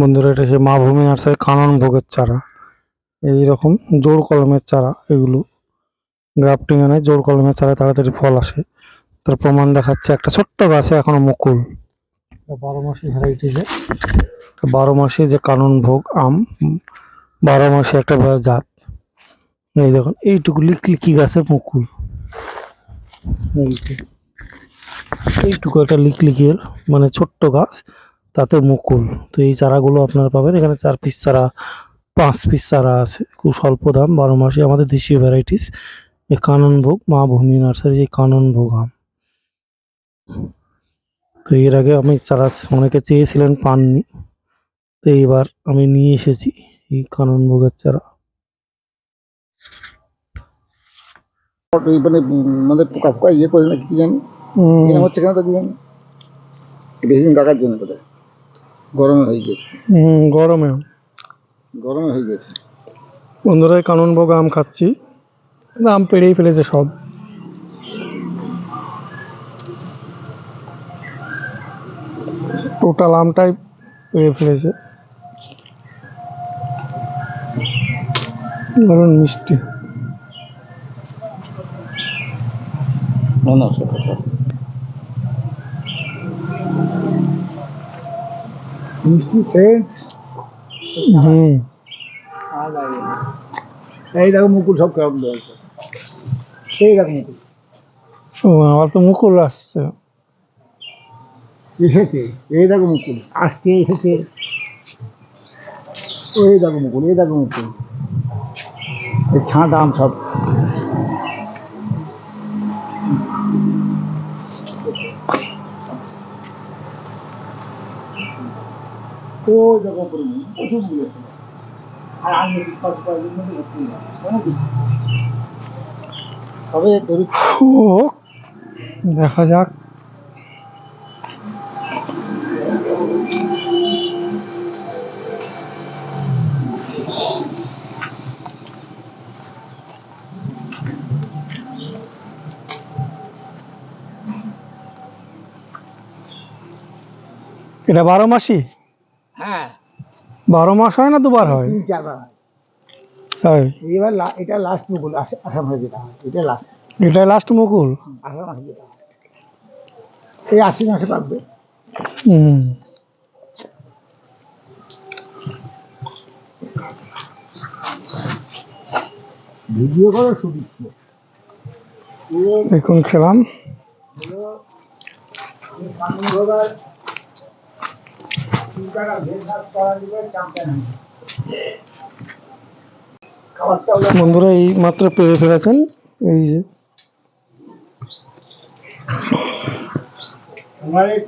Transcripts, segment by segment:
বন্ধুরা, এটা সে মা ভূমি নার্সারি কানন ভোগের চারা। এইরকম জোর কলমের চারা এগুলো। গ্রাফটিং এনে জোর কলমের চারা তাড়াতাড়ি ফল আসে। তার প্রমাণ দেখাচ্ছে একটা ছোট্ট গাছে এখনও মুকুল। বারো মাসি ভ্যারাইটিজে বারো মাসি যে কানন ভোগ আম। বারো মাসে একটা জাত। এই দেখুন, এইটুকু লিকলিকি গাছে মুকুল? এইটুকু একটা লিকলিকের মানে ছোট্ট গাছ। তাতে মুকুল। তো এই চারাগুলো আপনারা পাবেন। এখানে চার পিস চারা পাঁচ পিস চারা আছে। খুব স্বল্প দাম বারো মাসে আমাদের দেশীয় ভ্যারাইটিস এই কাননভোগ মা ভূমি নার্সারি এই কাননভোগ আম। তো এর আগে আমি চারা অনেকে চেয়েছিলেন পাননি। তো এইবার আমি নিয়ে এসেছি এই কাননভোগের চারা। মানে মানে পোকা পোকা ইয়ে করে না কি জানি? হচ্ছে কেন তো কি জানি? বেশি দিন রাখার জন্য গরমে হয়ে গেছে। হুম গরমে। গরমে হয়ে গেছে। বন্ধুরা কাননভোগ আম খাচ্ছি। আম পেড়েই ফেলেছে সব। টোটাল আমটাই পেড়ে ফেলেছে। দারুণ মিষ্টি। না না সব সব মিষ্টি সেন্ট হুম এই দেখো মুকুল সব কেমন রয়েছে এই দেখো মুকুল। ও আবার তো মুকুল আসছে। এসেছে। এই দেখো মুকুল। আসছে এসেছে। ওই দেখো মুকুল এই দেখো মুকুল। এই ছাঁট আম সব। দেখো উপরে মুকুল, প্রচুর মুকুল আর আমি পাঁচ কয়েকদিন মধ্যে ভর্তি অনেক তবে দেখা যাক এটা বারো মাসই হ্যাঁ। বারো মাস হয় না দুবার হয়? চারবার হয়। এবার এটা লাস্ট মুকুল আসাম হয়ে যেটা হয় এটা লাস্ট এটাই লাস্ট মুকুল? আষাঢ় মাসে যেটা এই আশি মাসে পাকবে হুম। ভিডিও করো সুদিচ্ছ দেখুন খেলাম। বন্ধুরা এই মাত্র পেরে ফেলেছেন। এই যে। আমার এই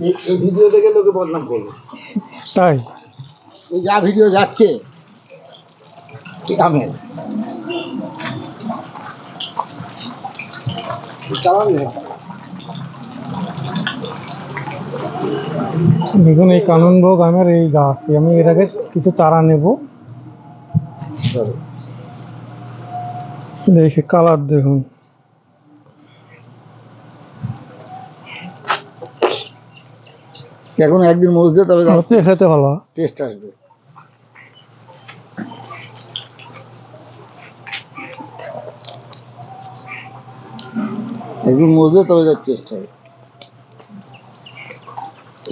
এই- এই ভিডিও দেখে লোকে বদনাম করবে তাই? এই যা ভিডিও যাচ্ছে চালান। দেখুন এই কাননভোগ আমের এই গাছ আমি এর আগে কিছু চারা নেব। দেখে কালার দেখুন। এখন একদিন মজতে তবে সত্যি খেতে ভালো। টেস্ট আসবে। একদিন মজলে তবে যার টেস্ট হবে।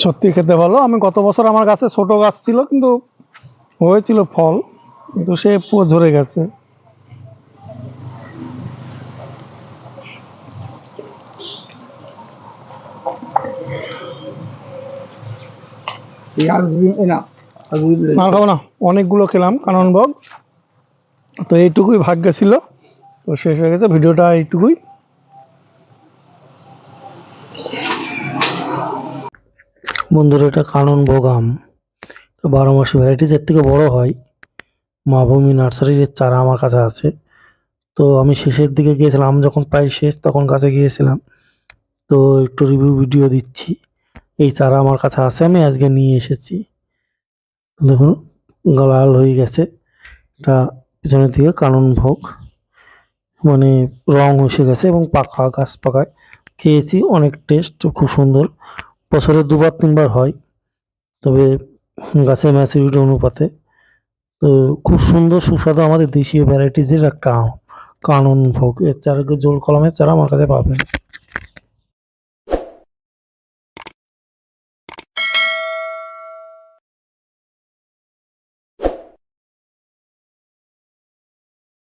সত্যি খেতে ভালো। আমি গত বছর আমার গাছে ছোট গাছ ছিল কিন্তু হয়েছিল ফল কিন্তু সে পুরো ঝরে গেছে। আর না খাব অনেকগুলো খেলাম কাননভোগ তো এইটুকুই ভাগ্যে ছিল। তো শেষ হয়ে গেছে ভিডিওটা এইটুকুই। বন্ধুরা এটা কানন ভোগ আম বারো মাসি ভ্যারাইটিস এর থেকে বড় হয়। মাভূমি নার্সারির চারা আমার কাছে আছে। তো আমি শেষের দিকে গিয়েছিলাম যখন প্রায় শেষ তখন কাছে গিয়েছিলাম। তো একটু রিভিউ ভিডিও দিচ্ছি। এই চারা আমার কাছে আছে, আমি আজকে নিয়ে এসেছি। দেখুন, লাল হয়ে গেছে। এটা পিছনের দিকে কানন ভোগ। মানে রং এসে গেছে এবং পাকা, গাছ পাকায়। খেয়েছি, অনেক টেস্ট খুব সুন্দর। বছরে দুবার, তিনবার হয়। তবে গাছের ম্যাচুরিটি অনুপাতে। তো খুব সুন্দর, সুস্বাদু আমাদের দেশীয় ভ্যারাইটিসের একটা কানুন ভোগ। এর চারা জোল কলমের চারা আমার কাছে পাবেন।